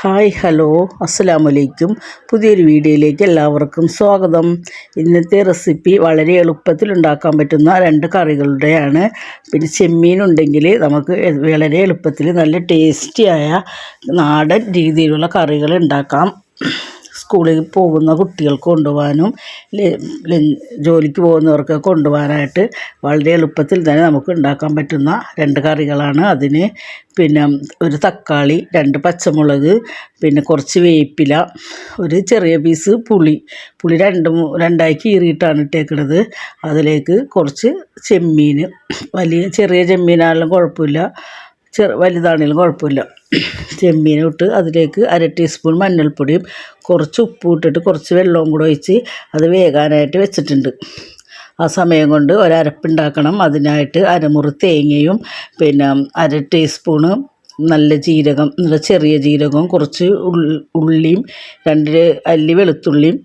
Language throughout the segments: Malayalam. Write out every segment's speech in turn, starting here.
ഹായ് ഹലോ അസ്സാം വലൈക്കും പുതിയൊരു വീഡിയോയിലേക്ക് എല്ലാവർക്കും സ്വാഗതം. ഇന്നത്തെ റെസിപ്പി വളരെ എളുപ്പത്തിൽ ഉണ്ടാക്കാൻ പറ്റുന്ന രണ്ട് കറികളുടെയാണ്. പിന്നെ ചെമ്മീൻ ഉണ്ടെങ്കിൽ നമുക്ക് വളരെ എളുപ്പത്തിൽ നല്ല ടേസ്റ്റിയായ നാടൻ രീതിയിലുള്ള കറികൾ ഉണ്ടാക്കാം. സ്കൂളിൽ പോകുന്ന കുട്ടികൾക്ക് കൊണ്ടുപോകാനും ജോലിക്ക് പോകുന്നവർക്ക് കൊണ്ടുപോകാനായിട്ട് വളരെ എളുപ്പത്തിൽ തന്നെ നമുക്ക് ഉണ്ടാക്കാൻ പറ്റുന്ന രണ്ട് കറികളാണ്. അതിന് പിന്നെ ഒരു തക്കാളി രണ്ട് പച്ചമുളക് പിന്നെ കുറച്ച് വേപ്പില ഒരു ചെറിയ പീസ് പുളി. പുളി രണ്ട് രണ്ടായി കീറിയിട്ടാണ് ഇട്ടേക്കുന്നത് അതിലേക്ക് കുറച്ച് ചെമ്മീൻ വലിയ ചെറിയ ചെമ്മീനാണെങ്കിലും കുഴപ്പമില്ല. ചെറു വലുതാണെങ്കിലും കുഴപ്പമില്ല. ചെമ്മീൻ ഇട്ട് അതിലേക്ക് അര ടീസ്പൂൺ മഞ്ഞൾപ്പൊടിയും കുറച്ച് ഉപ്പും ഇട്ടിട്ട് കുറച്ച് വെള്ളവും കൂടെ ഒഴിച്ച് അത് വേകാനായിട്ട് വെച്ചിട്ടുണ്ട്. ആ സമയം കൊണ്ട് ഒരരപ്പുണ്ടാക്കണം അതിനായിട്ട് അരമുറി തേങ്ങയും പിന്നെ അര ടീസ്പൂണ് നല്ല ജീരകം നല്ല ചെറിയ ജീരകവും കുറച്ച് ഉള്ളിയും രണ്ട് അല്ലി വെളുത്തുള്ളിയും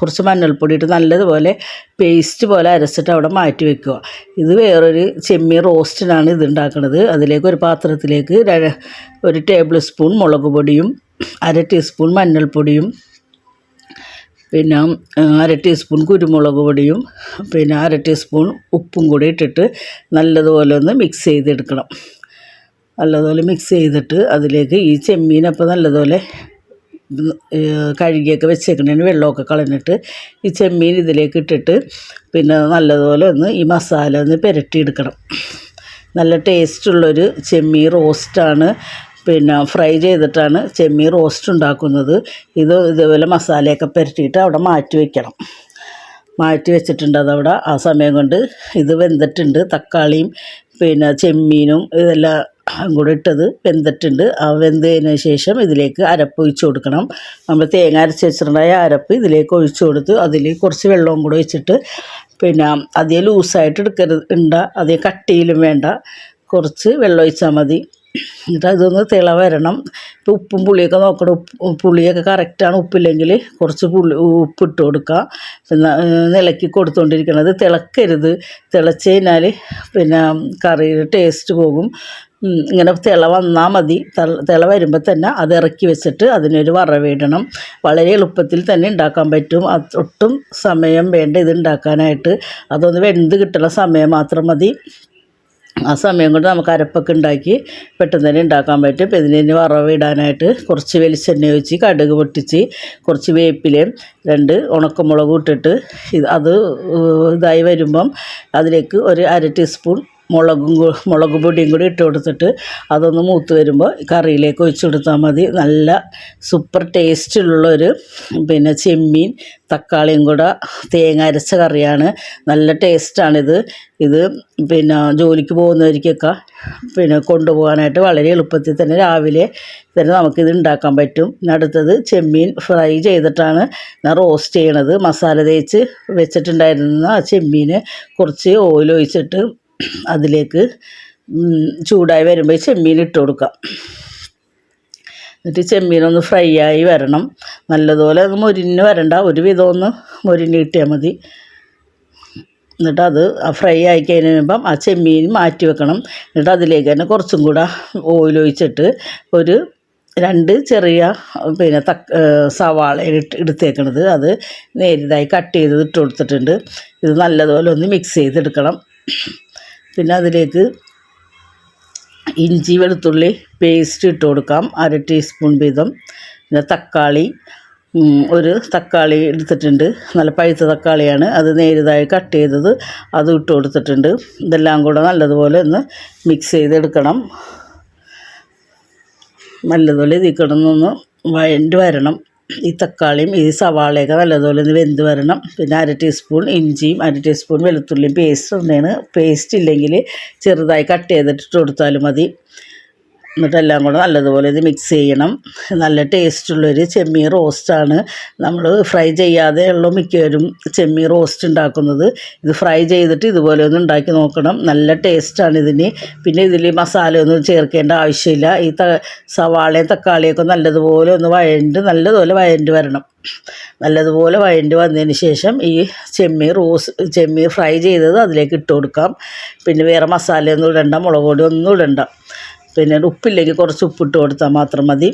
കുറച്ച് മഞ്ഞൾപ്പൊടി ഇട്ട് നല്ലതുപോലെ പേസ്റ്റ് പോലെ അരച്ചിട്ട് അവിടെ മാറ്റി വെക്കുക. ഇത് വേറൊരു ചെമ്മീൻ റോസ്റ്റിനാണ് ഇത് ഉണ്ടാക്കുന്നത് അതിലേക്ക് ഒരു പാത്രത്തിലേക്ക് ഒരു ടേബിൾ സ്പൂൺ മുളക് പൊടിയും അര ടീസ്പൂൺ മഞ്ഞൾപ്പൊടിയും പിന്നെ അര ടീസ്പൂൺ കുരുമുളക് പൊടിയും പിന്നെ അര ടീസ്പൂൺ ഉപ്പും കൂടി ഇട്ടിട്ട് നല്ലതുപോലെ ഒന്ന് മിക്സ് ചെയ്തെടുക്കണം. നല്ലതുപോലെ മിക്സ് ചെയ്തിട്ട് അതിലേക്ക് ഈ ചെമ്മീനപ്പം നല്ലതുപോലെ കഴുകിയൊക്കെ വെച്ചേക്കണേന് വെള്ളമൊക്കെ കളഞ്ഞിട്ട് ഈ ചെമ്മീൻ ഇതിലേക്ക് ഇട്ടിട്ട് പിന്നെ നല്ലതുപോലെ ഒന്ന് ഈ മസാല ഒന്ന് പുരട്ടിയെടുക്കണം. നല്ല ടേസ്റ്റുള്ളൊരു ചെമ്മീൻ റോസ്റ്റാണ് പിന്നെ ഫ്രൈ ചെയ്തിട്ടാണ് ചെമ്മീൻ റോസ്റ്റ് ഉണ്ടാക്കുന്നത്. ഇത് ഇതേപോലെ മസാലയൊക്കെ പുരട്ടിയിട്ട് അവിടെ മാറ്റി വയ്ക്കണം മാറ്റി വെച്ചിട്ടുണ്ട് അതവിടെ ആ സമയം കൊണ്ട്. ഇത് വെന്തിട്ടുണ്ട്. തക്കാളിയും പിന്നെ ചെമ്മീനും ഇതെല്ലാം കൂടെ ഇട്ടത് വെന്തിട്ടുണ്ട്. ആ വെന്തതിന് ശേഷം ഇതിലേക്ക് അരപ്പ് ഒഴിച്ച് കൊടുക്കണം. നമ്മൾ തേങ്ങ അരച്ച് വെച്ചിട്ടുണ്ടായ അരപ്പ് ഇതിലേക്ക് ഒഴിച്ച് കൊടുത്ത് അതിൽ കുറച്ച് വെള്ളവും കൂടെ ഒഴിച്ചിട്ട് പിന്നെ അതേ ലൂസായിട്ട് എടുക്കരുത്. ഉണ്ട അതേ കട്ടിയിലും വേണ്ട. കുറച്ച് വെള്ളം ഒഴിച്ചാൽ മതി. എന്നിട്ട് അതൊന്ന് തിള വരണം. ഉപ്പും പുളിയൊക്കെ നോക്കണം. ഉപ്പ് പുളിയൊക്കെ കറക്റ്റാണ് ഉപ്പില്ലെങ്കിൽ കുറച്ച് പുളി ഉപ്പ് ഇട്ട് കൊടുക്കുക ഇളക്കി കൊടുത്തുകൊണ്ടിരിക്കുന്നത് തിളക്കരുത്. തിളച്ച് കഴിഞ്ഞാൽ പിന്നെ കറിയുടെ ടേസ്റ്റ് പോകും. ഇങ്ങനെ തിള വന്നാൽ മതി. തിള- വരുമ്പോൾ തന്നെ അത് ഇറക്കി വെച്ചിട്ട് അതിനൊരു വറവിടണം വളരെ എളുപ്പത്തിൽ തന്നെ ഉണ്ടാക്കാൻ പറ്റും. ഒട്ടും സമയം വേണ്ട ഇത് ഉണ്ടാക്കാനായിട്ട് അതൊന്ന് വെന്ത് കിട്ടുന്ന സമയം മാത്രം മതി. ആ സമയം കൊണ്ട് നമുക്ക് അരപ്പൊക്കെ ഉണ്ടാക്കി പെട്ടെന്ന് തന്നെ ഉണ്ടാക്കാൻ പറ്റും. ഇതിന് വറവിടാനായിട്ട് കുറച്ച് വെളിച്ചെണ്ണ ഒഴിച്ച് കടുക് പൊട്ടിച്ച് കുറച്ച് വേപ്പിലയും രണ്ട് ഉണക്കമുളക് ഇട്ടിട്ട് ഇത് അത് ഇതായി വരുമ്പം അതിലേക്ക് ഒരു അര ടീസ്പൂൺ മുളകും മുളക് പൊടിയും കൂടി ഇട്ട് കൊടുത്തിട്ട് അതൊന്ന് മൂത്ത് വരുമ്പോൾ കറിയിലേക്ക് ഒഴിച്ച് കൊടുത്താൽ മതി. നല്ല സൂപ്പർ ടേസ്റ്റിലുള്ളൊരു പിന്നെ ചെമ്മീൻ തക്കാളിയും കൂടെ തേങ്ങ അരച്ച കറിയാണ്. നല്ല ടേസ്റ്റാണിത്. ഇത് പിന്നെ ജോലിക്ക് പോകുന്നവർക്കൊക്കെ പിന്നെ കൊണ്ടുപോകാനായിട്ട് വളരെ എളുപ്പത്തിൽ തന്നെ രാവിലെ തന്നെ നമുക്കിത് ഉണ്ടാക്കാൻ പറ്റും. അടുത്തത് ചെമ്മീൻ ഫ്രൈ ചെയ്തിട്ടാണ് ഞാൻ റോസ്റ്റ് ചെയ്യണത്. മസാല തേച്ച് വെച്ചിട്ടുണ്ടായിരുന്ന ആ ചെമ്മീന് കുറച്ച് ഓയിൽ ഒഴിച്ചിട്ട് അതിലേക്ക് ചൂടായി വരുമ്പോൾ ചെമ്മീൻ ഇട്ട് കൊടുക്കാം. എന്നിട്ട് ചെമ്മീനൊന്ന് ഫ്രൈ ആയി വരണം. നല്ലതുപോലെ അത് മുരിഞ്ഞ് വരണ്ട. ഒരു വിധം ഒന്ന് മൊരിഞ്ഞ് കിട്ടിയാൽ മതി. എന്നിട്ട് അത് ഫ്രൈ ആയി കഴിയുമ്പം ആ ചെമ്മീൻ മാറ്റി വെക്കണം. എന്നിട്ട് അതിലേക്ക് തന്നെ കുറച്ചും കൂടെ ഓയിൽ ഒഴിച്ചിട്ട് ഒരു രണ്ട് ചെറിയ പിന്നെ തക്ക സവാള ഇട്ട് എടുത്തേക്കണത്. അത് നേരിതായി കട്ട് ചെയ്ത് ഇട്ട് കൊടുത്തിട്ടുണ്ട്. ഇത് നല്ലതുപോലെ ഒന്ന് മിക്സ് ചെയ്തെടുക്കണം. പിന്നെ അതിലേക്ക് ഇഞ്ചി വെളുത്തുള്ളി പേസ്റ്റ് ഇട്ട് കൊടുക്കാം. അര ടീസ്പൂൺ വീതം. പിന്നെ തക്കാളി ഒരു തക്കാളി എടുത്തിട്ടുണ്ട്. നല്ല പഴുത്ത തക്കാളിയാണ്. അത് നേരിതായി കട്ട് ചെയ്തത്. അത് ഇട്ട് കൊടുത്തിട്ടുണ്ട്. ഇതെല്ലാം കൂടെ നല്ലതുപോലെ ഒന്ന് മിക്സ് ചെയ്തെടുക്കണം. നല്ലതുപോലെ ഇതിൽ കിടന്നൊന്ന് വഴണ്ട് വരണം. ഈ തക്കാളിയും ഈ സവാളയൊക്കെ നല്ലതുപോലെ ഒന്ന് വെന്ത് വരണം. പിന്നെ അര ടീസ്പൂൺ ഇഞ്ചിയും അര ടീസ്പൂൺ വെളുത്തുള്ളിയും പേസ്റ്റ് ഉണ്ടെയാണ് പേസ്റ്റ് ഇല്ലെങ്കിൽ ചെറുതായി കട്ട് ചെയ്തിട്ട് ഇട്ട് കൊടുത്താലും മതി. എന്നിട്ട് എല്ലാം കൂടെ നല്ലതുപോലെ ഇത് മിക്സ് ചെയ്യണം. നല്ല ടേസ്റ്റുള്ളൊരു ചെമ്മീൻ റോസ്റ്റാണ് നമ്മൾ ഫ്രൈ ചെയ്യാതെ ഉള്ള മിക്കവരും ചെമ്മീൻ റോസ്റ്റ് ഉണ്ടാക്കുന്നത്. ഇത് ഫ്രൈ ചെയ്തിട്ട് ഇതുപോലെ ഒന്ന് ഉണ്ടാക്കി നോക്കണം. നല്ല ടേസ്റ്റാണ് ഇതിന്. പിന്നെ ഇതിൽ മസാല ഒന്നും ചേർക്കേണ്ട ആവശ്യമില്ല. ഈ ത സവാളയും തക്കാളിയൊക്കെ നല്ലതുപോലെ ഒന്ന് വഴണ്ട് നല്ലതുപോലെ വഴണ്ട് വരണം. നല്ലതുപോലെ വഴണ്ട് വന്നതിന് ശേഷം ഈ ചെമ്മീൻ റോസ് ചെമ്മീൻ ഫ്രൈ ചെയ്തത് അതിലേക്ക് ഇട്ട് കൊടുക്കാം. പിന്നെ വേറെ മസാലയൊന്നും ഇടണ്ട മുളക് പൊടി ഒന്നും ഇടണ്ട. പിന്നെ ഉപ്പില്ലെങ്കിൽ കുറച്ച് ഉപ്പിട്ട് കൊടുത്താൽ മാത്രം മതി.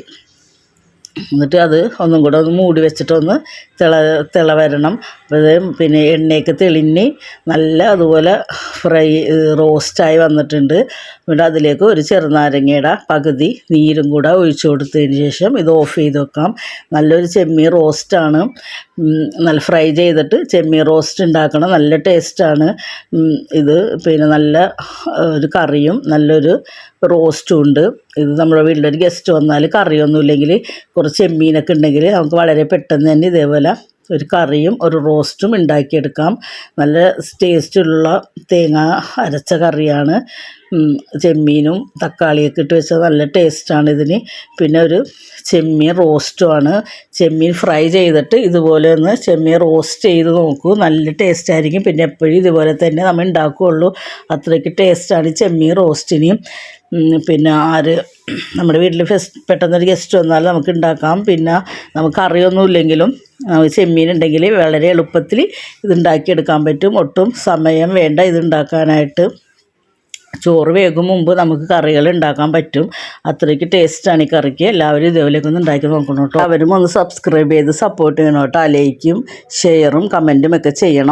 എന്നിട്ട് അത് ഒന്നും കൂടെ ഒന്ന് മൂടി വെച്ചിട്ടൊന്ന് തിള തിള വരണം. പിന്നെ എണ്ണയൊക്കെ തെളിഞ്ഞ് നല്ല അതുപോലെ ഫ്രൈ റോസ്റ്റായി വന്നിട്ടുണ്ട്. എന്നിട്ട് അതിലേക്ക് ഒരു ചെറുനാരങ്ങയുടെ പകുതി നീരും കൂടെ ഒഴിച്ചു കൊടുത്തതിന് ശേഷം ഇത് ഓഫ് ചെയ്ത് വെക്കാം. നല്ലൊരു ചെമ്മീൻ റോസ്റ്റാണ്. നല്ല ഫ്രൈ ചെയ്തിട്ട് ചെമ്മീൻ റോസ്റ്റ് ഉണ്ടാക്കണം നല്ല ടേസ്റ്റാണ്. ഇത് പിന്നെ നല്ല ഒരു കറിയും നല്ലൊരു റോസ്റ്റും ഉണ്ട്. ഇത് നമ്മുടെ വീട്ടിലൊരു ഗസ്റ്റ് വന്നാൽ കറിയൊന്നുമില്ലെങ്കിൽ കുറച്ച് ചെമ്മീനൊക്കെ ഉണ്ടെങ്കിൽ നമുക്ക് വളരെ പെട്ടെന്ന് തന്നെ ഇതേപോലെ ഒരു കറിയും ഒരു റോസ്റ്റും ഉണ്ടാക്കിയെടുക്കാം. നല്ല ടേസ്റ്റുള്ള തേങ്ങ അരച്ച കറിയാണ്. ചെമ്മീനും തക്കാളിയൊക്കെ ഇട്ട് വെച്ചാൽ നല്ല ടേസ്റ്റാണ് ഇതിന്. പിന്നെ ഒരു ചെമ്മീൻ റോസ്റ്റുമാണ്. ചെമ്മീൻ ഫ്രൈ ചെയ്തിട്ട് ഇതുപോലെ ഒന്ന് ചെമ്മീൻ റോസ്റ്റ് ചെയ്ത് നോക്കൂ. നല്ല ടേസ്റ്റ് ആയിരിക്കും പിന്നെ എപ്പോഴും ഇതുപോലെ തന്നെ നമ്മൾ ഉണ്ടാക്കുകയുള്ളൂ. അത്രയ്ക്ക് ടേസ്റ്റാണ് ചെമ്മീൻ റോസ്റ്റിന്. പിന്നെ ആര് നമ്മുടെ വീട്ടിൽ ഫെസ്റ്റ് പെട്ടെന്നൊരു ഗസ്റ്റ് വന്നാൽ നമുക്ക് ഉണ്ടാക്കാം. പിന്നെ നമുക്ക് അറിയൊന്നും ഉണ്ടെങ്കിൽ വളരെ എളുപ്പത്തിൽ ഇതുണ്ടാക്കിയെടുക്കാൻ പറ്റും. ഒട്ടും സമയം വേണ്ട ഇതുണ്ടാക്കാനായിട്ട്. ചോറ് വേകും മുമ്പ് നമുക്ക് കറികൾ ഉണ്ടാക്കാൻ പറ്റും. അത്രയ്ക്ക് ടേസ്റ്റാണ് ഈ കറിക്ക്. എല്ലാവരും ഇതേപോലെയൊക്കെ ഒന്ന് ഉണ്ടാക്കി നോക്കണം കേട്ടോ. അവരും ഒന്ന് സബ്സ്ക്രൈബ് ചെയ്ത് സപ്പോർട്ട് ചെയ്യണം കേട്ടോ. ലൈക്കും ഷെയറും കമന്റും ഒക്കെ ചെയ്യണം.